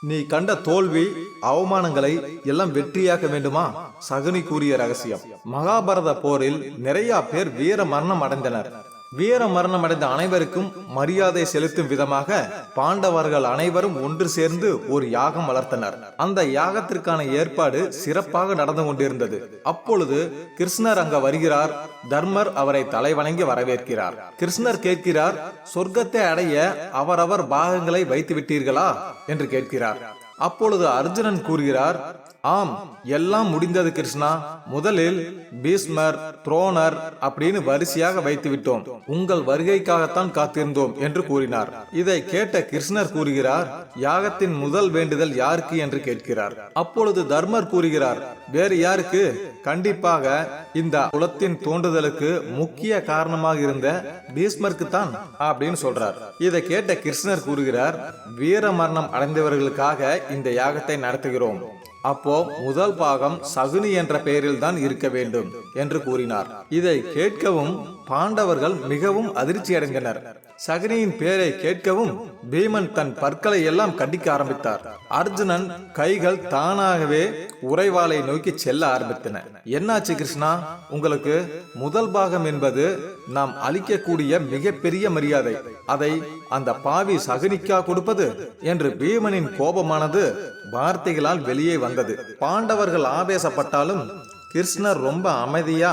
நீ கண்ட தோல்வி அவமானங்களை எல்லாம் வெற்றியாக்க வேண்டுமா? சகுனி கூறிய ரகசியம். மகாபாரத போரில் நிறைய பேர் வீர மரணம் அடைந்தனர். வீர மரணம் அடைந்த அனைவருக்கும் மரியாதை செலுத்தும் விதமாக பாண்டவர்கள் அனைவரும் ஒன்று சேர்ந்து ஒரு யாகம் வளர்த்தனர். அந்த யாகத்திற்கான ஏற்பாடு சிறப்பாக நடந்து கொண்டிருந்தது. அப்பொழுது கிருஷ்ணர் அங்க வருகிறார். தர்மர் அவரை தலைவணங்கி வரவேற்கிறார். கிருஷ்ணர் கேட்கிறார் சொர்க்கத்தை அடைய அவரவர் பாகங்களை வைத்து விட்டீர்களா என்று கேட்கிறார். அப்பொழுது அர்ஜுனன் கூறுகிறார் ஆம் எல்லாம் முடிந்தது கிருஷ்ணா. முதலில் பீஸ்மர் துரோணர் அப்படின்னு வரிசையாக வைத்து விட்டோம். உங்கள் வருகைக்காகத்தான் காத்திருந்தோம் என்று கூறினார். இதை கேட்ட கிருஷ்ணர் கூறுகிறார் யாகத்தின் முதல் வேண்டுதல் யாருக்கு? என்று கேட்கிறார். அப்பொழுது தர்மர் கூறுகிறார் வேறு யாருக்கு? கண்டிப்பாக இந்த குலத்தின் தோன்றுதலுக்கு முக்கிய காரணமாக இருந்த பீஸ்மருக்கு தான் அப்படின்னு சொல்றார். இதை கேட்ட கிருஷ்ணர் கூறுகிறார் வீர மரணம் அடைந்தவர்களுக்காக இந்த யாகத்தை நடத்துகிறோம். அப்போ முதல் பாகம் சகுனி என்ற பெயரில் தான் இருக்க வேண்டும் என்று கூறினார். இதை கேட்கவும் பாண்டவர்கள் மிகவும் அதிர்ச்சி அடைந்தனர். சகனியின் பேரை கேட்கவும் பீமன் தன் பற்களை எல்லாம் கடிக்க ஆரம்பித்தார். அர்ஜுனன் கைகள் தானாகவே உறைவாளை நோக்கி செல்ல ஆரம்பித்தன. என்னாச்சு கிருஷ்ணா? உங்களுக்கு முதல் பாகம் என்பது நாம் அளிக்கக்கூடிய மிகப்பெரிய மரியாதை. அதை அந்த பாவி சகுனிக்கா கொடுப்பது? என்று பீமனின் கோபமானது வார்த்தைகளால் வெளியே வந்தது. பாண்டவர்கள் ஆவேசப்பட்டாலும் கிருஷ்ணர் ரொம்ப அமைதியா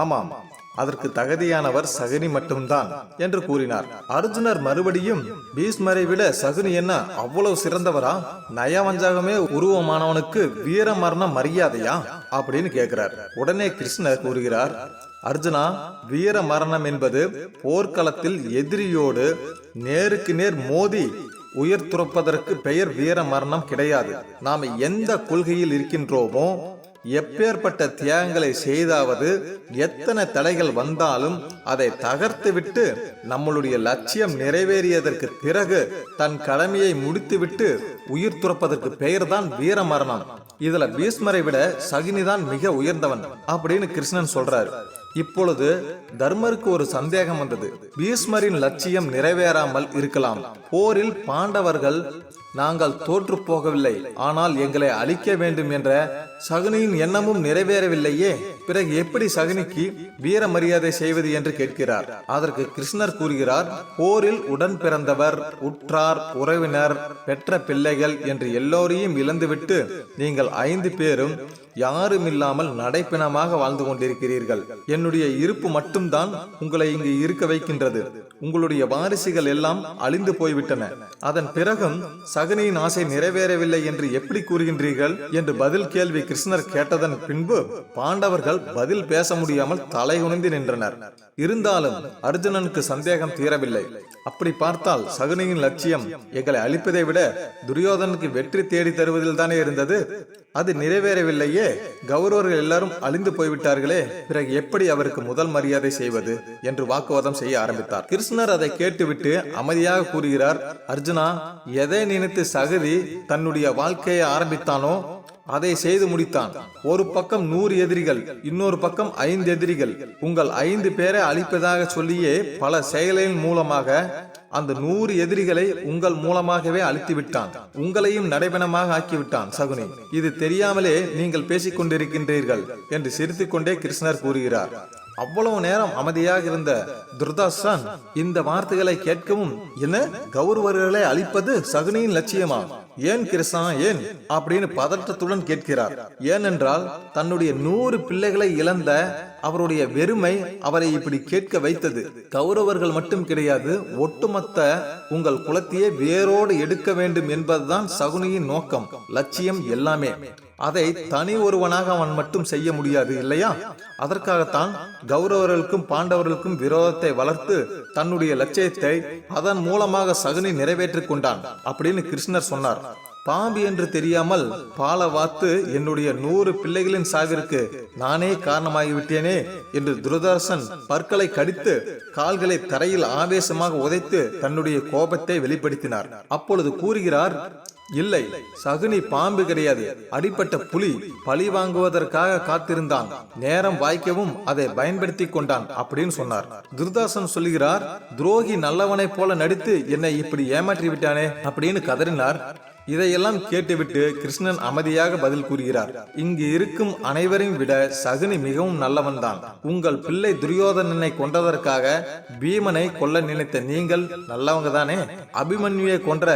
ஆமாம் அதற்கு தகுதியானவர் சகுனி மட்டும்தான் என்று கூறினார். அர்ஜுனர் மறுபடியும் பீஷ்மரை விட சகுனி என்ன அவ்வளவு சிறந்தவரா? நயவஞ்சகமே உருவமானவனுக்கு வீர மரண மரியாதையா? அப்படின்னு கேட்கிறார் உடனே கிருஷ்ணர் கூறுகிறார் அர்ஜுனா வீர மரணம் என்பது போர்க்களத்தில் எதிரியோடு நேருக்கு நேர் மோதி உயிர் துறப்பதற்கு பெயர் வீர மரணம் கிடையாது. நாம் எந்த கொள்கையில் இருக்கின்றோமோ எப்பேற்பட்ட தியாகங்களை செய்தாவது எத்தனை தடைகள் வந்தாலும் அதை தகர்த்துவிட்டு நம்மளுடைய லட்சியம் நிறைவேறியதற்கு பிறகு தன் கடமையை முடித்துவிட்டு உயிர் துறப்பதற்கு பெயர்தான் வீர மரணம். இதுல பீஷ்மரை விட சகினிதான் மிக உயர்ந்தவன் அப்படின்னு கிருஷ்ணன் சொல்றாரு. இப்பொழுது தர்மருக்கு ஒரு சந்தேகம் வந்தது. பீஷ்மரின் லட்சியம் நிறைவேறாமல் இருக்கலாம். போரில் பாண்டவர்கள் நாங்கள் தோற்று போகவில்லை. ஆனால் எங்களை அழிக்க வேண்டும் என்ற சகுனியின் எண்ணமும் நிறைவேறவில்லையே. பிறகு எப்படி சகுனிக்கு வீர மரியாதை செய்வது என்று கேட்கிறார். அதற்கு கிருஷ்ணர் கூறுகிறார் போரில் உடன் பிறந்தவர் உற்றார் உறவினர் பெற்ற பிள்ளைகள் என்று எல்லோரையும் இழந்துவிட்டு நீங்கள் ஐந்து பேரும் யாரும் இல்லாமல் நடைப்பிணமாக வாழ்ந்து கொண்டிருக்கிறீர்கள். என்னுடைய இருப்பு மட்டும்தான் உங்களை இங்கு இருக்க வைக்கின்றது. உங்களுடைய வாரிசுகள் எல்லாம் அழிந்து போய்விட்டன. அதன் பிறகும் சகுனியின் ஆசை நிறைவேறவில்லை என்று எப்படி கூறுகின்றீர்கள்? என்று பதில் கேள்வி கிருஷ்ணர் கேட்டதன் பின்பு பாண்டவர்கள் பதில் பேச முடியாமல் தலைகுனிந்து நின்றனர். இருந்தாலும் அர்ஜுனனுக்கு சந்தேகம் தீரவில்லை. அப்படி பார்த்தால் சகுனியின் லட்சியம் எங்களை அழிப்பதை விட துரியோதனுக்கு வெற்றி தேடி தருவதில் தானே இருந்தது? அது நிறைவேறவில்லையே. கௌரவர்கள் எல்லாரும் அழிந்து போய்விட்டார்களே. பிறகு எப்படி அவருக்கு முதல் மரியாதை செய்வது என்று வாக்குவாதம் செய்ய ஆரம்பித்தார். கிருஷ்ணர் அதை கேட்டுவிட்டு அமைதியாக கூறுகிறார் அர்ஜுனா எதை நினைத்து சகதி தன்னுடைய வாழ்க்கையை ஆரம்பித்தானோ அதை செய்து முடித்தான். ஒரு பக்கம் நூறு எதிரிகள் இன்னொரு பக்கம் ஐந்து எதிரிகள். உங்கள் ஐந்து பேரை அழிப்பதாக சொல்லியே பல செயலின் மூலமாக அந்த நூறு எதிரிகளை உங்கள் மூலமாகவே அழித்து விட்டான் உங்களையும் நடைபெணமாக ஆக்கிவிட்டான் சகுனி. இது தெரியாமலே நீங்கள் பேசிக் கொண்டிருக்கின்றீர்கள் என்று சிரித்துக்கொண்டே கிருஷ்ணர் கூறுகிறார். அவ்வளவு நேரம் அமைதியாக இருந்த துர்தாசன் இந்த வார்த்தைகளை கேட்கவும் என்ன? கௌரவர்களை அழிப்பது சகுனியின் லட்சியமா? ஏன் கிருஷ்ணா ஏன்? அப்படின்னு பதற்றத்துடன் கேட்கிறார். ஏனென்றால் தன்னுடைய நூறு பிள்ளைகளை இழந்த அவருடைய வெறுமை அவரை இப்படி கேட்க வைத்தது. கௌரவர்கள் மட்டும் கிடையாது ஒட்டுமொத்த உங்கள் குலத்தையே வேரோடு எடுக்க வேண்டும் என்பதுதான் சகுனியின் நோக்கம் லட்சியம் எல்லாமே. அதை தனி ஒருவனாக அவன் மட்டும் செய்ய முடியாது இல்லையா? அதற்காகத்தான் கௌரவர்களுக்கும் பாண்டவர்களுக்கும் விரோதத்தை வளர்த்து தன்னுடைய லட்சியத்தை அதன் மூலமாக சகுனி நிறைவேற்றிக் கொண்டான் அப்படின்னு கிருஷ்ணர் சொன்னார். பாம்பு என்று தெரியாமல் பால வாத்து என்னுடைய நூறு பிள்ளைகளின் சாவிற்கு நானே காரணமாகிவிட்டேனே என்று துரதர்சன் பற்களை கடித்து கால்களை தரையில் ஆவேசமாக உதைத்து தன்னுடைய கோபத்தை வெளிப்படுத்தினார். அப்பொழுது கூறுகிறார் இல்லை சகுனி பாம்பு கிடையாது. அடிப்பட்ட புலி பழி வாங்குவதற்காக காத்திருந்தான். நேரம் வாய்க்கவும் அதை பயன்படுத்தி கொண்டான் அப்படின்னு சொன்னார். துர்தாசன் சொல்லுகிறார் துரோகி நல்லவனை போல நடித்து என்னை இப்படி ஏமாற்றி விட்டானே அப்படின்னு கதறினார். இதையெல்லாம் கேட்டுவிட்டு கிருஷ்ணன் அமைதியாக பதில் கூறுகிறார். இங்கு இருக்கும் அனைவரையும் விட சகுனி மிகவும் நல்லவன்தான். உங்கள் பிள்ளை துரியோதனனை கொண்டதற்காக பீமனை கொல்ல நினைத்த நீங்கள் நல்லவங்க தானே அபிமன்யுவை கொன்ற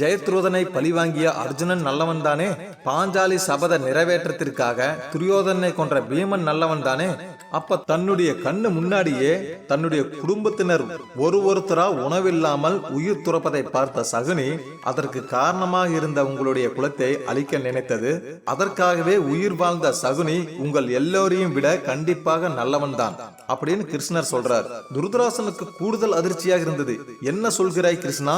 ஜெயத்ரோதனை பழிவாங்கிய அர்ஜுனன் நல்லவன் தானே பாஞ்சாலி சபத நிறைவேற்றத்திற்காக துரியோதனை கொன்ற பீமன் நல்லவன் தானே அப்ப தன்னுடைய கண்ணு முன்னாடியே தன்னுடைய குடும்பத்தினர் ஒரு ஒருத்தரா உணவில்லாமல் உயிர் துறப்பதை பார்த்த சகுனி அதற்கு காரணமாக இருந்த உங்களுடைய குலத்தை அழிக்க நினைத்தது. அதற்காகவே உயிர் வாழ்ந்த சகுனி உங்கள் எல்லோரையும் விட கண்டிப்பாக நல்லவன் தான் அப்படின்னு கிருஷ்ணர் சொல்றார். துருதராசனுக்கு கூடுதல் அதிர்ச்சியாக இருந்தது. என்ன சொல்கிறாய் கிருஷ்ணா?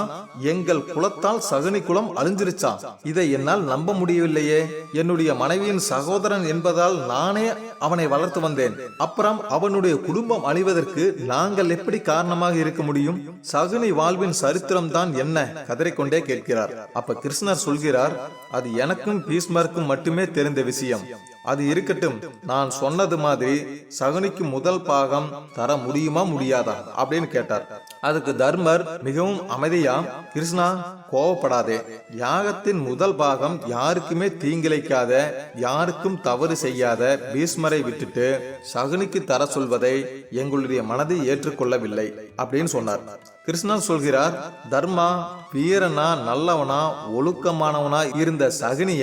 எங்கள் குலத்தால் சகுனி குலம் அழிஞ்சிருச்சான் இதை என்னால் நம்ப முடியவில்லையே. என்னுடைய மனைவியின் சகோதரன் என்பதால் நானே அவனை வளர்த்து வந்தேன். அப்புறம் அவனுடைய குடும்பம் அழிவதற்கு நாங்கள் எப்படி காரணமாக இருக்க முடியும்? சகுனி வாழ்வின் சரித்திரம் தான் என்ன? கதறிக்கொண்டே கேட்கிறார். அப்ப கிருஷ்ணர் சொல்கிறார் அது எனக்கும் பீஸ்மருக்கும் மட்டுமே தெரிந்த விஷயம். அது இருக்கட்டும். நான் சொன்னது மாதிரி சகுனிக்கு முதல் பாகம் தர முடியுமா முடியாதா? அப்படின்னு கேட்டார். அதுக்கு தர்மர் மிகவும் அமைதியா கிருஷ்ணா கோவப்படாதே. யாகத்தின் முதல் பாகம் யாருக்குமே தீங்கிழைக்காத யாருக்கும் தவறு செய்யாத பீஷ்மரை விட்டுட்டு சகுனிக்கு தர சொல்வதை எங்களுடைய மனதை ஏற்றுக்கொள்ளவில்லை அப்படின்னு சொன்னார். கிருஷ்ணன் சொல்கிறார் தர்மா வீரனா நல்லவனா ஒழுக்கமானவனா இருந்த சகுனிய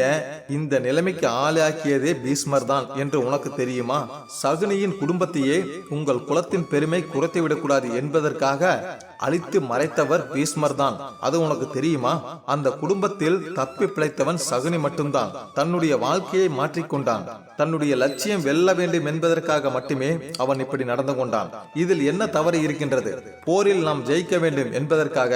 இந்த நிலைமைக்கு ஆளாக்கியதே பீஷ்மர் தான் என்று உனக்கு தெரியுமா? சகுனியின் குடும்பத்தையே உங்கள் குலத்தின் பெருமை குறைத்து விடக்கூடாது என்பதற்காக அழித்து மறைத்தவர் பீஷ்மர் தான். அது உனக்கு தெரியுமா? அந்த குடும்பத்தில் தப்பி பிழைத்தவன் சகுனி மட்டும்தான். தன்னுடைய வாழ்க்கையை மாற்றிக்கொண்டான். தன்னுடைய லட்சியம் வெல்ல வேண்டும் என்பதற்காக மட்டுமே அவன் இப்படி நடந்து கொண்டான். இதில் என்ன தவறு இருக்கின்றது? போரில் நாம் ஜெயிக்க வேண்டும் என்பதற்காக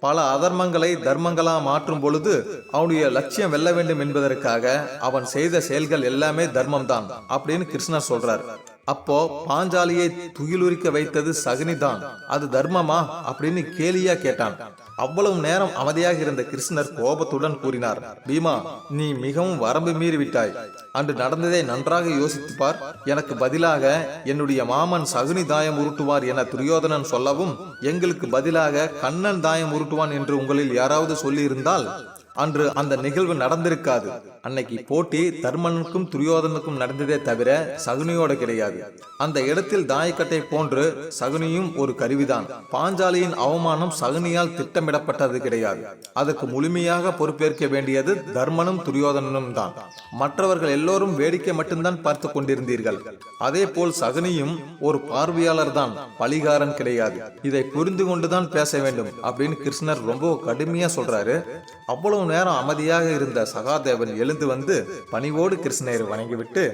பல அதர்மங்களை தர்மங்களா மாற்றும் பொழுது அவனுடைய லட்சியம் வெல்ல வேண்டும் என்பதற்காக அவன் செய்த செயல்கள் எல்லாமே தர்மம் தான் அப்படின்னு கிருஷ்ணர் சொல்றார். அப்போ பாஞ்சாலியை துகிலுரிக்க வைத்தது சகுனிதான். அது தர்மமா? அப்படின்னு கேலியா கேட்டான். அவ்வளவு நேரம் அமைதியாக இருந்த கிருஷ்ணர் கோபத்துடன் கூறினார் பீமா நீ மிகவும் வரம்பு மீறி விட்டாய். அன்று நடந்ததை நன்றாக யோசித்துப்பார் எனக்கு பதிலாக என்னுடைய மாமன் சகுனி தாயம் உருட்டுவார் என துரியோதனன் சொல்லவும் எங்களுக்கு பதிலாக கண்ணன் தாயம் உருட்டுவான் என்று உங்களில் யாராவது சொல்லி இருந்தால் அன்று அந்த நிகழ்வு நடந்திருக்காது. அன்னைக்கு போட்டி தர்மனுக்கும் துரியோதனுக்கும் நடந்ததே தவிர சகுனியோட கிடையாது. அந்த இடத்தில் தாயக்கட்டை போன்று சகுனியும் ஒரு கருவிதான். பாஞ்சாலியின் அவமானம் சகுனியால் திட்டமிடப்பட்டது கிடையாது. அதற்கு முழுமையாக பொறுப்பேற்க வேண்டியது தர்மனும் துரியோதனனும் தான். மற்றவர்கள் எல்லோரும் வேடிக்கை மட்டும்தான் பார்த்து கொண்டிருந்தீர்கள். அதே போல் சகுனியும் ஒரு பார்வையாளர் தான் பலிகாரன் கிடையாது. இதை புரிந்து கொண்டுதான் பேச வேண்டும் அப்படின்னு கிருஷ்ணர் ரொம்ப கடுமையா சொல்றாரு. அவ்வளவு நேரம் அமைதியாக இருந்த சகாதேவன் எழுந்து வந்து பணிவோடு கிருஷ்ணரை வணங்கிவிட்டு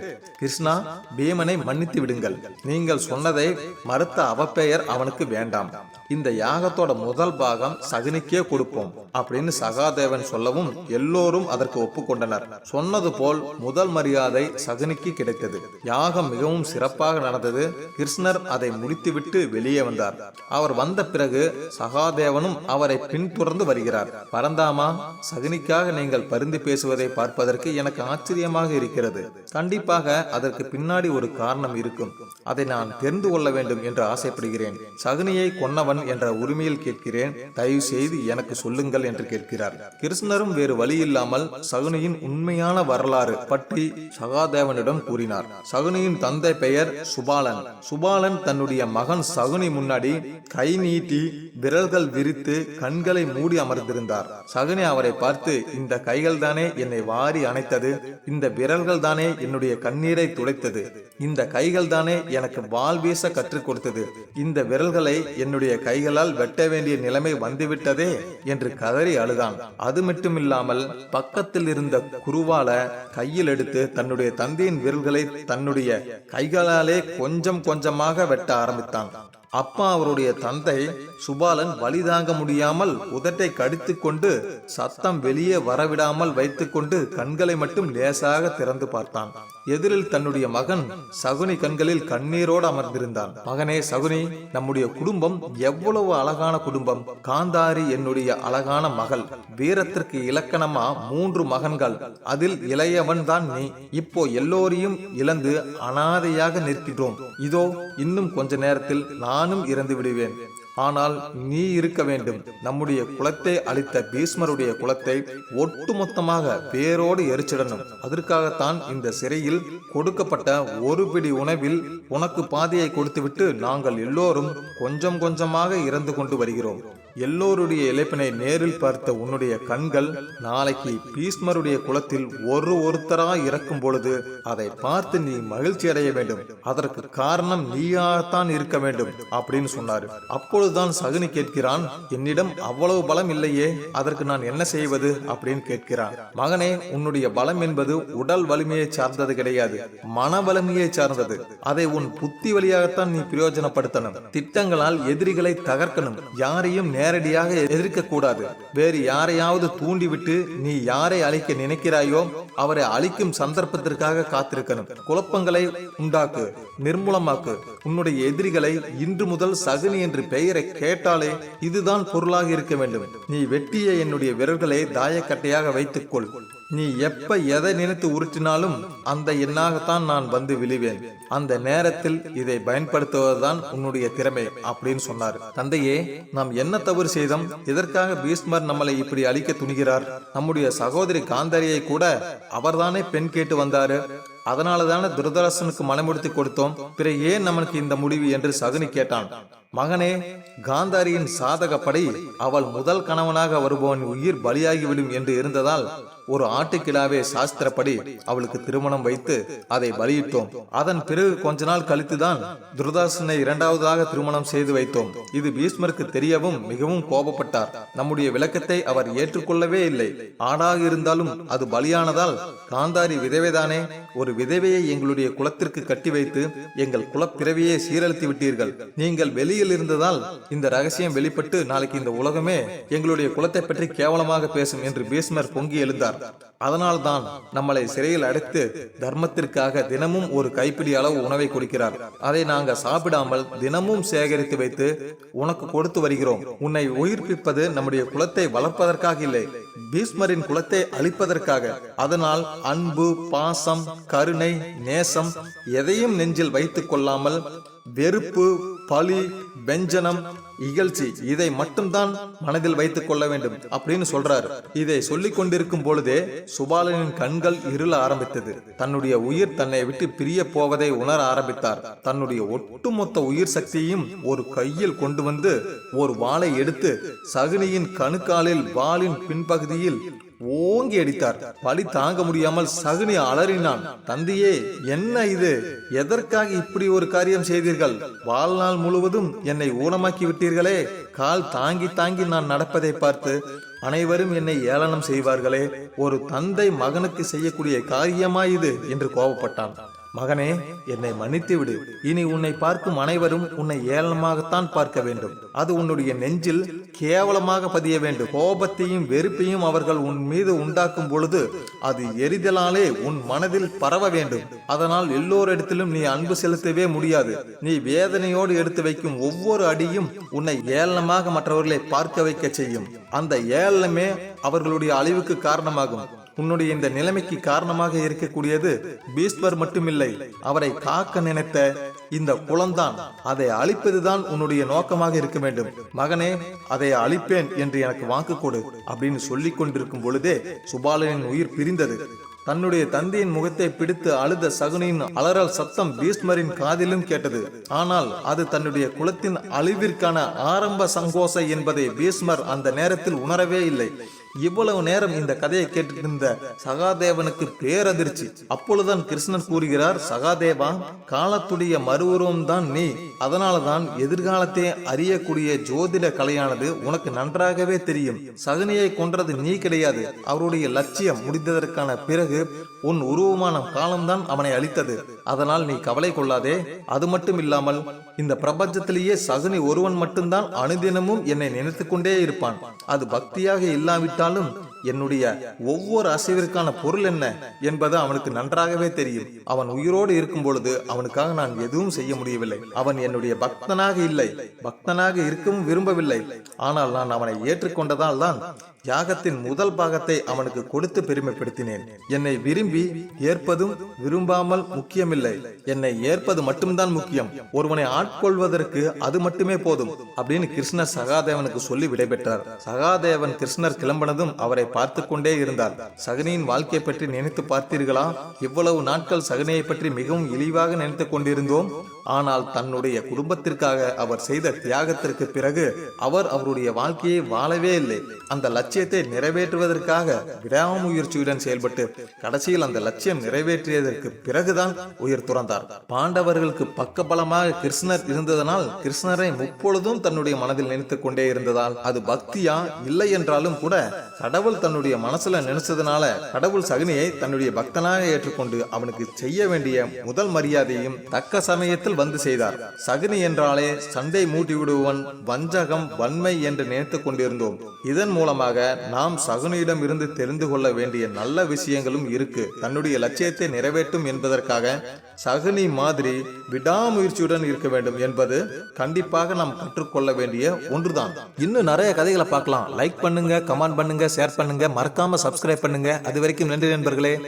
கிருஷ்ணா பீமனை மன்னித்து விடுங்கள். நீங்கள் சொன்னதை மறுத்த அவப்பெயர் அவனுக்கு வேண்டாம். இந்த யாகத்தோட முதல் பாகம் சகுனிக்கே கொடுப்போம் அப்படின்னு சகாதேவன் சொல்லவும் எல்லோரும் அதற்கு ஒப்புக்கொண்டனர். சொன்னது போல் முதல் மரியாதை சகுனிக்கு கிடைத்தது. யாகம் மிகவும் சிறப்பாக நடந்தது. கிருஷ்ணர் அதை முடித்துவிட்டு வெளியே வந்தார். அவர் வந்த பிறகு சகாதேவனும் அவரை பின்தொடர்ந்து வருகிறார். பரந்தாமா சகுனிக்காக நீங்கள் பரிந்து பேசுவதை பார்ப்பதற்கு எனக்கு ஆச்சரியமாக இருக்கிறது. கண்டிப்பாக அதற்கு பின்னாடி ஒரு காரணம் இருக்கும். அதை நான் தெரிந்து கொள்ள வேண்டும் என்று ஆசைப்படுகிறேன். சகுனியை கொன்னவன் என்ற உரிமையில் கேட்கிறேன். தயவு செய்து எனக்கு சொல்லுங்கள் என்று கேட்கிறார். கிருஷ்ணரும் வேறு வழி இல்லாமல் சகுனியின் உண்மையான வரலாறு பற்றி சகாதேவனிடம் கூறினார். சகுனியின் தந்தை பெயர் சுபாலன். சுபாலன் தன்னுடைய மகன் சகுனி முன்னாடி கை நீட்டி விரல்கள் விரித்து கண்களை மூடி அமர்ந்திருந்தார். சகுனி அவரை பார்த்து இந்த கைகள் தானே என்னை வாரி அணைத்தது இந்த விரல்கள் தானே என்னுடைய கண்ணீரை துடைத்தது இந்த கைகள் தானே எனக்கு வாள் வீச கற்றுக் கொடுத்தது இந்த விரல்களை என்னுடைய கைகளால் வெட்ட வேண்டிய நிலைமை வந்துவிட்டதே என்று கதறி அழுதான். அது மட்டுமில்லாமல் பக்கத்தில் இருந்த குருவால கையில் எடுத்து தன்னுடைய தந்தையின் விரல்களை தன்னுடைய கைகளாலே கொஞ்சம் கொஞ்சமாக வெட்ட ஆரம்பித்தான். அப்பா அவருடைய தந்தை சுபாலன் வலி தாங்க முடியாமல் உதட்டை கடித்து கொண்டு சத்தம் வெளியே வரவிடாமல் வைத்துக்கொண்டு கண்களை மட்டும் லேசாக திறந்து பார்த்தான். எதிரில் தன்னுடைய மகன் சகுனி கண்களில் கண்ணீரோடு அமர்ந்திருந்தான். மகனே சகுனி நம்முடைய குடும்பம் எவ்வளவு அழகான குடும்பம். காந்தாரி என்னுடைய அழகான மகள். வீரத்திற்கு இலக்கணமா மூன்று மகன்கள். அதில் இளையவன் தான் நீ. இப்போ எல்லோரையும் இழந்து அனாதையாக நிற்கின்றோம். இதோ இன்னும் கொஞ்ச நேரத்தில் நானும் இறந்து விடுவேன். ஆனால் நீ இருக்க வேண்டும். நம்முடைய குலத்தை அளித்த பீஷ்மருடைய குலத்தை ஒட்டுமொத்தமாக பேரோடு எரிச்சிடணும். அதற்காகத்தான் இந்த சிறையில் கொடுக்கப்பட்ட ஒரு பிடி உணவில் உனக்கு பாதியை கொடுத்துவிட்டு நாங்கள் எல்லோரும் கொஞ்சம் கொஞ்சமாக இறந்து கொண்டு வருகிறோம். எல்லோருடைய இழப்பினை நேரில் பார்த்த உன்னுடைய கண்கள் நாளைக்கு பீஷ்மருடைய குலத்தில் ஒரு ஒருத்தரா இறக்கும் பொழுது அதை பார்த்து நீ மகிழ்ச்சி அடைய வேண்டும். அதற்கு காரணம் நீயாகத்தான் இருக்க வேண்டும் அப்படின்னு சொன்னாரு. அப்பொழுதுதான் சகுனி கேட்கிறான் என்னிடம் அவ்வளவு பலம் இல்லையே அதற்கு நான் என்ன செய்வது? அப்படின்னு கேட்கிறான். மகனே உன்னுடைய பலம் என்பது உடல் வலிமையை சார்ந்தது கிடையாது மன வலிமையை சார்ந்தது. அதை உன் புத்தி வழியாகத்தான் நீ பிரயோஜனப்படுத்தணும். திட்டங்களால் எதிரிகளை தகர்க்கணும். யாரையும் நேரடியாக எதிர்க்கக்கூடாது. வேறு யாரையாவது தூண்டிவிட்டு நீ யாரை அழிக்க நினைக்கிறாயோ அவரை அழிக்கும் சந்தர்ப்பத்திற்காக காத்திருக்கணும். குழப்பங்களை உண்டாக்கு நிர்மூலமாக்கு. உன்னுடைய எதிரிகளை இன்று முதல் சகுனி என்று பெயரை கேட்டாலே இதுதான் பொருளாக இருக்க வேண்டும். நீ வெட்டிய என்னுடைய விரல்களை தாயக்கட்டையாக வைத்துக்கொள். நீ எப்ப எதை நினைத்து உருட்டினாலும் அந்த எண்ணாகத்தான் நான் வந்து விழுவேன். அந்த நேரத்தில் இதை பயன்படுத்துவதுதான் உன்னுடைய திறமை அப்படின்னு சொன்னார். தந்தையே நாம் என்ன தவறு செய்தோம்? எதற்காக பீஷ்மர் நம்மளை இப்படி அழிக்க துணிகிறார்? நம்முடைய சகோதரி காந்தாரியை கூட அவர்தானே பெண் கேட்டு வந்தாரு. அதனால தானே துரதர்சனுக்கு மனமுடித்து கொடுத்தோம். பிறகு ஏன் நமக்கு இந்த முடிவு என்று சகுனி கேட்டான். மகனே காந்தாரியின் சாதகப்படி அவள் முதல் கணவனாக வருபவன் உயிர் பலியாகிவிடும் என்று இருந்ததால் ஒரு ஆட்டுக்கிழாவே சாஸ்திரப்படி அவளுக்கு திருமணம் வைத்து அதை பலியிட்டோம். அதன் பிறகு கொஞ்ச நாள் கழித்துதான் துர்தாசனை இரண்டாவதாக திருமணம் செய்து வைத்தோம். இது பீஷ்மருக்கு தெரியவும் மிகவும் கோபப்பட்டார். நம்முடைய விளக்கத்தை அவர் ஏற்றுக்கொள்ளவே இல்லை. ஆடாக இருந்தாலும் அது பலியானதால் காந்தாரி விதவைதானே? ஒரு விதவையை எங்களுடைய குலத்திற்கு கட்டி வைத்து எங்கள் குலப்பிறவியை சீரழித்து விட்டீர்கள். நீங்கள் வெளியில் இருந்ததால் இந்த ரகசியம் வெளிப்பட்டு நாளைக்கு இந்த உலகமே எங்களுடைய குலத்தை பற்றி கேவலமாக பேசும் என்று பீஷ்மர் பொங்கி எழுந்தார். அதனால்தான் நம்மளை சிறையில் அடைத்து தர்மத்திற்காக தினமும் ஒரு கைப்பிடி அளவு உணவை கொடுக்கிறார். அதை நாங்க சாப்பிடாமல் தினமும் சேகரித்து வைத்து உனக்கு கொடுத்து வருகிறோம். உன்னை உயிர்ப்பிப்பது நம்முடைய குலத்தை வளர்ப்பதற்காக இல்லை பீஷ்மரின் குலத்தை அழிப்பதற்காக. அதனால் அன்பு பாசம் கருணை நேசம் எதையும் நெஞ்சில் வைத்துக் கொள்ளாமல் வெறுப்பு பழி வெஞ்சனம் இகழ்ச்சி இதை மட்டும்தான் மனதில் வைத்துக் கொள்ள வேண்டும் அப்படின்னு சொல்றாரு. இதை சொல்லிக் கொண்டிருக்கும் பொழுதே சுபாலனின் கண்கள் இருள ஆரம்பித்தது. தன்னுடைய உயிர் தன்னை விட்டு பிரிய போவதை உணர ஆரம்பித்தார். தன்னுடைய ஒட்டுமொத்த உயிர் சக்தியையும் ஒரு கையில் கொண்டு வந்து ஒரு வாளை எடுத்து சகுனியின் கணுக்காலில் வாளின் பின்பகுதியில் ஓங்கி அடித்தார். வலி தாங்க முடியாமல் சகுனி அலறினான். தந்தையே என்ன இது? எதற்காக இப்படி ஒரு காரியம் செய்தீர்கள்? வாழ்நாள் முழுவதும் என்னை ஊனமாக்கி விட்டீர்களே. கால் தாங்கி தாங்கி நான் நடப்பதை பார்த்து அனைவரும் என்னை ஏளனம் செய்வார்களே. ஒரு தந்தை மகனுக்கு செய்யக்கூடிய காரியமா இது? என்று கோபப்பட்டான். மகனே என்னை மன்னித்து விடு இனி உன்னை பார்க்கும் அனைவரும் உன்னை ஏளனமாகத்தான் பார்க்க வேண்டும். அது உன்னுடைய நெஞ்சில் கேவலமாக பதிய வேண்டும். கோபத்தையும் வெறுப்பையும் அவர்கள் உன் மீது உண்டாக்கும் பொழுது அது எரிதலாலே உன் மனதில் பரவ வேண்டும். அதனால் எல்லோரிடத்திலும் நீ அன்பு செலுத்தவே முடியாது. நீ வேதனையோடு எடுத்து வைக்கும் ஒவ்வொரு அடியும் உன்னை ஏளனமாக மற்றவர்களை பார்க்க வைக்க செய்யும். அந்த ஏளனமே அவர்களுடைய அழிவுக்கு காரணமாகும். உன்னுடைய இந்த நிலைமைக்கு காரணமாக இருக்கக்கூடியது பீஸ்வர் மட்டுமில்லை. அவரை காக்க நினைத்த இந்த குளம்தான் அதை அழிப்பதுதான் உன்னுடைய நோக்கமாக இருக்க வேண்டும். மகனே அதை அழிப்பேன் என்று எனக்கு வாக்கு கொடு அப்படின்னு சொல்லிக் கொண்டிருக்கும் பொழுதே சுபாலனின் உயிர் பிரிந்தது. தன்னுடைய தந்தையின் முகத்தை பிடித்து அழுத சகுனியின் அலறல் சத்தம் பீஷ்மரின் காதிலும் கேட்டது. ஆனால் அது தன்னுடைய குலத்தின் அழிவிற்கான ஆரம்ப சங்கோசை என்பதை பீஷ்மர் அந்த நேரத்தில் உணரவே இல்லை. இவ்வளவு நேரம் இந்த கதையை கேட்டிருந்த சகாதேவனுக்கு பேரதிர்ச்சி. அப்பொழுதுதான் கிருஷ்ணன் கூறுகிறார் சகாதேவா காலத்துடைய மறுவுருவம் தான் நீ. அதனாலதான் எதிர்காலத்தை அறியக்கூடிய ஜோதிட கலையானது உனக்கு நன்றாகவே தெரியும். சகுனியை கொன்றது நீ கிடையாது. அவருடைய லட்சியம் முடிந்ததற்கான பிறகு உன் உருவமான காலம்தான் அவனை அளித்தது. அதனால் நீ கவலை கொள்ளாதே. அது மட்டும் இல்லாமல் இந்த பிரபஞ்சத்திலேயே சகுனி ஒருவன் மட்டும்தான் அனுதினமும் என்னை நினைத்து கொண்டே இருப்பான். அது பக்தியாக இல்லாவிட்டாலும் என்னுடைய ஒவ்வொரு அசைவிற்கான பொருள் என்ன என்பது அவனுக்கு நன்றாகவே தெரியும். அவன் உயிரோடு இருக்கும் பொழுது அவனுக்காக நான் எதுவும் செய்ய முடியவில்லை. அவன் என்னுடைய பக்தனாக இல்லை. பக்தனாக இருக்கவும் விரும்பவில்லை. ஆனால் நான் அவனை ஏற்றுக்கொண்டதால் தான் யாகத்தின் முதல் பாகத்தை அவனுக்கு கொடுத்து பெருமைப்படுத்தினேன். என்னை விரும்பி ஏற்பதும் விரும்பாமல் முக்கியமில்லை. என்னை ஏற்பது மட்டும்தான் முக்கியம். ஒருவனை ஆட்கொள்வதற்கு அது மட்டுமே போதும் அப்படின்னு கிருஷ்ணர் சகாதேவனுக்கு சொல்லி விடைபெற்றார். சகாதேவன் கிருஷ்ணர் கிளம்பினதும் அவரை பார்த்து கொண்டே இருந்தார் சகனியின் வாழ்க்கை பற்றி நினைத்து பார்த்தீர்களா? இவ்வளவு நாட்கள் சகனியை பற்றி மிகவும் இழிவாக நினைத்துக் கொண்டிருந்தோம். ஆனால் தன்னுடைய குடும்பத்திற்காக அவர் செய்த தியாகத்திற்கு பிறகு அவர் அவருடைய வாழ்க்கையை வாழவே இல்லை. அந்த லட்சியத்தை நிறைவேற்றுவதற்காக விடாமுயற்சியுடன் செயல்பட்டு கடைசியில் அந்த லட்சியம் நிறைவேற்றியதற்கு பிறகுதான் உயிர் துறந்தார். பாண்டவர்களுக்கு பக்கபலமாக கிருஷ்ணர் இருந்ததனால் கிருஷ்ணரை முப்பொழுதும் தன்னுடைய மனதில் நினைத்துக் கொண்டே இருந்ததால் அது பக்தியா? இல்லை என்றாலும் கூட கடவுள் தன்னுடைய மனசுல நினைச்சதுனால கடவுள் சகுனியை தன்னுடைய பக்தனாக ஏற்றுக்கொண்டு அவனுக்கு செய்ய வேண்டிய முதல் மரியாதையும் தக்க சமயத்தில் வந்து செய்தார். சகுனி என்றாலே சண்டை மூட்டி விடுவன் வஞ்சகம் வன்மை என்று நினைத்துக் கொண்டிருந்தோம். இதன் மூலமாக நாம் சகுனியிடம் இருந்து தெரிந்து கொள்ள வேண்டிய நல்ல விஷயங்களும் இருக்கு. தன்னுடைய லட்சியத்தை நிறைவேற்றும் என்பதற்காக சகுனி மாதிரி விடாமுயற்சியுடன் இருக்க வேண்டும் என்பது கண்டிப்பாக நாம் கற்றுக்கொள்ள வேண்டிய ஒன்றுதான். இன்னும் நிறைய கதைகளை பார்க்கலாம். லைக் பண்ணுங்க கமெண்ட் பண்ணுங்க ஷேர் பண்ணுங்க. மறக்காம சப்ஸ்கிரைப் பண்ணுங்க. அது வரைக்கும் நன்றி நண்பர்களே.